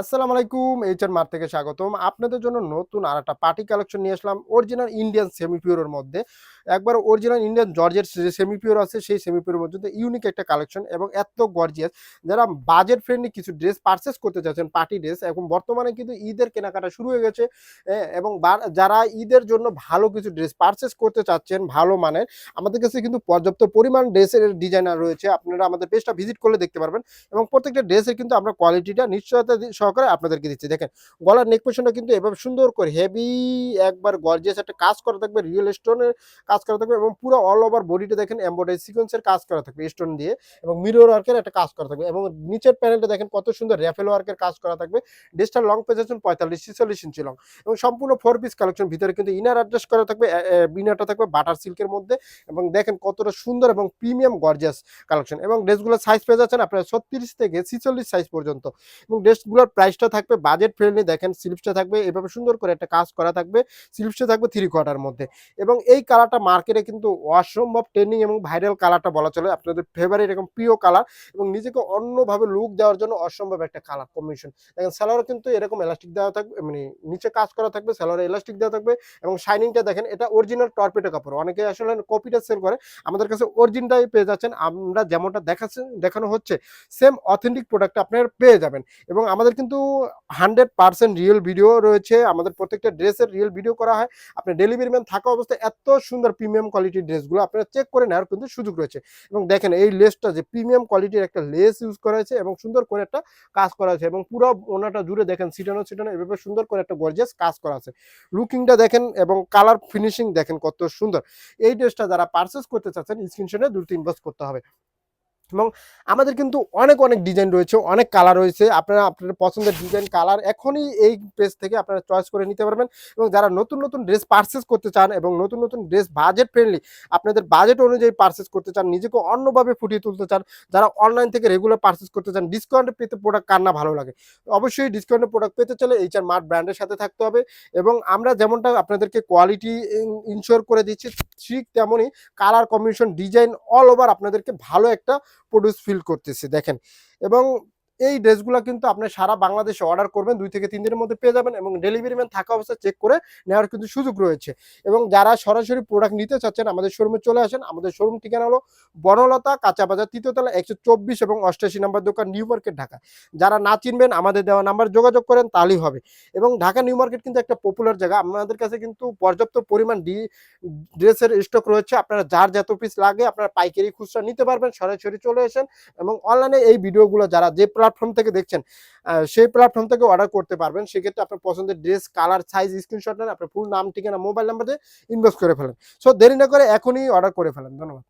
আসসালামু আলাইকুম, এইচআর মার থেকে স্বাগতম। আপনাদের জন্য নতুন আর একটা পার্টি কালেকশন নিয়ে আসলাম অরিজিনাল ইন্ডিয়ান সেমি পিওরের মধ্যে। একবার অরিজিনাল ইন্ডিয়ান জর্জের যে সেমি পিওর আছে, সেই সেমি পিওরের মধ্যে ইউনিক একটা কালেকশন এবং এত গর্জিয়াস যারা বাজেট ফ্রেন্ডলি কিছু ড্রেস পারচেস করতে চাচ্ছেন পার্টি ড্রেস এখন বর্তমানে কিন্তু ঈদের কেনাকাটা শুরু হয়ে গেছে এবং যারা ঈদের জন্য ভালো কিছু ড্রেস পারচেস করতে চাচ্ছেন, ভালো মানের, আমাদের কাছে কিন্তু পর্যাপ্ত পরিমাণ ড্রেসের ডিজাইনার রয়েছে। আপনারা আমাদের পেজটা ভিজিট করলে দেখতে পারবেন, এবং প্রত্যেকটা ড্রেসের কিন্তু আমরা কোয়ালিটিটা নিশ্চয়তা সহকারে আপনাদেরকে দিচ্ছি। দেখেন, গলার নেক পোশনটা কিন্তু এভাবে সুন্দর করে হেভি একবার গর্জিয়াস একটা কাজ করা থাকবে রিয়েল স্টোনের কাজ করা থাকবে এবং পুরো অল ওভার বডিটা দেখেন এমব্রয়ডারি সিকোয়েন্সের কাজ করা থাকবে স্টোন দিয়ে এবং মিরর ওয়ার্কের একটা কাজ করা থাকবে এবং নিচের প্যানেলটা দেখেন কত সুন্দর র্যাফেল ওয়ার্কের কাজ করা থাকবে ড্রেসটার লং পেয়েছেন পঁয়তাল্লিশ ছিচল্লিশ ইঞ্চি লং এবং সম্পূর্ণ ফোর পিস কালেকশন ভিতরে কিন্তু ইনার অ্যাডজাস্ট করা থাকবে ইনারটা থাকবে বাটার সিল্কের মধ্যে এবং দেখেন কতটা সুন্দর এবং প্রিমিয়াম গর্জিয়াস কালেকশন এবং ড্রেসগুলোর সাইজ পেয়ে যাচ্ছেন আপনার ছত্রিশ থেকে ছিচল্লিশ সাইজ পর্যন্ত এবং ড্রেসগুলোর প্রাইসটা থাকবে বাজেট ফ্রেন্ডলি দেখেন স্লিপসটা থাকবে, এভাবে সুন্দর করে একটা কাজ করা থাকবে স্লিপসটা থাকবে থ্রি কোয়ার্টার মধ্যে। এবং এই কালারটা মার্কেটে কিন্তু অসম্ভব ট্রেন্ডিং এবং ভাইরাল কালারটা বলা চলে, আপনাদের ফেভারিট এরকম প্রিয় কালার এবং নিজেকে অন্যভাবে লুক দেওয়ার জন্য অসম্ভব একটা কালার কম্বিনেশন দেখেন স্যালোয়ার কিন্তু এরকম এলাস্টিক দেওয়া থাকবে মানে নিচে কাজ করা থাকবে স্যালোয়ারে এলাস্টিক দেওয়া থাকবে এবং শাইনিংটা দেখেন, এটা অরিজিনাল টর্পেটো কাপড়। অনেকে আসলে কপিটা সেল করে, আমাদের কাছে অরিজিনটাই পেয়ে যাচ্ছেন, আমরা যেমনটা দেখাচ্ছে দেখানো হচ্ছে সেম অথেন্টিক প্রোডাক্ট আপনারা পেয়ে যাবেন। এবং আমাদের কিন্তু হান্ড্রেড পার্সেন্ট রিয়েল ভিডিও রয়েছে। আমাদের প্রত্যেকটা ড্রেসের রিয়েল ভিডিও করা হয়। আপনার ডেলিভারি ম্যান থাকা অবস্থায় এত সুন্দর প্রিমিয়াম কোয়ালিটির ড্রেসগুলো আপনারা চেক করে নেওয়ার কিন্তু সুযোগ রয়েছে। এবং দেখেন এই লেসটা যে প্রিমিয়াম কোয়ালিটির একটা লেস ইউজ করা হয়েছে এবং সুন্দর করে একটা কাজ করা হয়েছে এবং পুরো ওনাটা জুড়ে দেখেন সিটানো সিটানো এভাবে সুন্দর করে একটা গর্জিয়াস কাজ করা আছে। লুকিংটা দেখেন এবং কালার ফিনিশিং দেখেন কত সুন্দর। এই ড্রেসটা যারা পারচেস করতে চাচ্ছেন স্ক্রিনশটে তিন ইনভেস্ট করতে হবে। এবং আমাদের কিন্তু অনেক অনেক ডিজাইন রয়েছে, অনেক কালার রয়েছে। আপনারা, আপনাদের পছন্দের ডিজাইন কালার এখনই এই পেজ থেকে আপনারা চয়েস করে নিতে পারবেন। এবং যারা নতুন নতুন ড্রেস পারচেস করতে চান এবং নতুন নতুন ড্রেস বাজেট ফ্রেন্ডলি আপনাদের বাজেট অনুযায়ী পারচেস করতে চান, নিজেকে অন্যভাবে ফুটিয়ে তুলতে চান, যারা অনলাইন থেকে রেগুলার পারচেস করতে চান ডিসকাউন্টে পেতে প্রোডাক্ট কার না ভালো লাগে? অবশ্যই ডিসকাউন্টে প্রোডাক্ট পেতে চলে এইচআর মার্ট ব্র্যান্ডের সাথে থাকতে হবে। এবং আমরা যেমনটা আপনাদেরকে কোয়ালিটি ইনশিওর করে দিচ্ছি, ঠিক তেমনই colour combination design all over আপনাদেরকে ভালো একটা প্রডিউস ফিল করতেছি দেখেন। এবং এই ড্রেসগুলো কিন্তু আপনি সারা বাংলাদেশে অর্ডার করবেন, দুই থেকে তিন দিনের মধ্যে পেয়ে যাবেন এবং ডেলিভারি ম্যান থাকা অবস্থায় চেক করে নেওয়ার কিন্তু সুযোগ রয়েছে। এবং যারা সরাসরি প্রোডাক্ট নিতে চাচ্ছেন, আমাদের শোরুমে চলে আসেন। আমাদের শোরুম ঠিকানা হলো বনলতা কাঁচা বাজার তৃতীয়তলা একশো চব্বিশ এবং অষ্টাশি নাম্বার দোকান নিউ মার্কেট, ঢাকা। যারা না চিনবেন, আমাদের দেওয়া নাম্বার যোগাযোগ করেন, তাহলেই হবে। এবং ঢাকা নিউ মার্কেট কিন্তু একটা পপুলার জায়গা। আমাদের কাছে কিন্তু পর্যাপ্ত পরিমাণ ডি ড্রেসের স্টক রয়েছে। আপনারা যার যত পিস লাগে, আপনারা পাইকারি খুচরা নিতে পারবেন। সরাসরি চলে আসেন এবং অনলাইনে এই ভিডিওগুলো যারা যে প্ল্যাটফর্ম থেকে দেখছেন সেই প্ল্যাটফর্ম থেকে অর্ডার করতে পারবেন। সেক্ষেত্রে আপনার পছন্দের ড্রেস কালার সাইজ স্ক্রিনশট নেন, আপনার ফুল নাম, ঠিকানা মোবাইল নাম্বার দিয়ে ইনভেস্ট করে ফেলেন। সো দেরি না করে এখনই অর্ডার করে ফেলেন। ধন্যবাদ।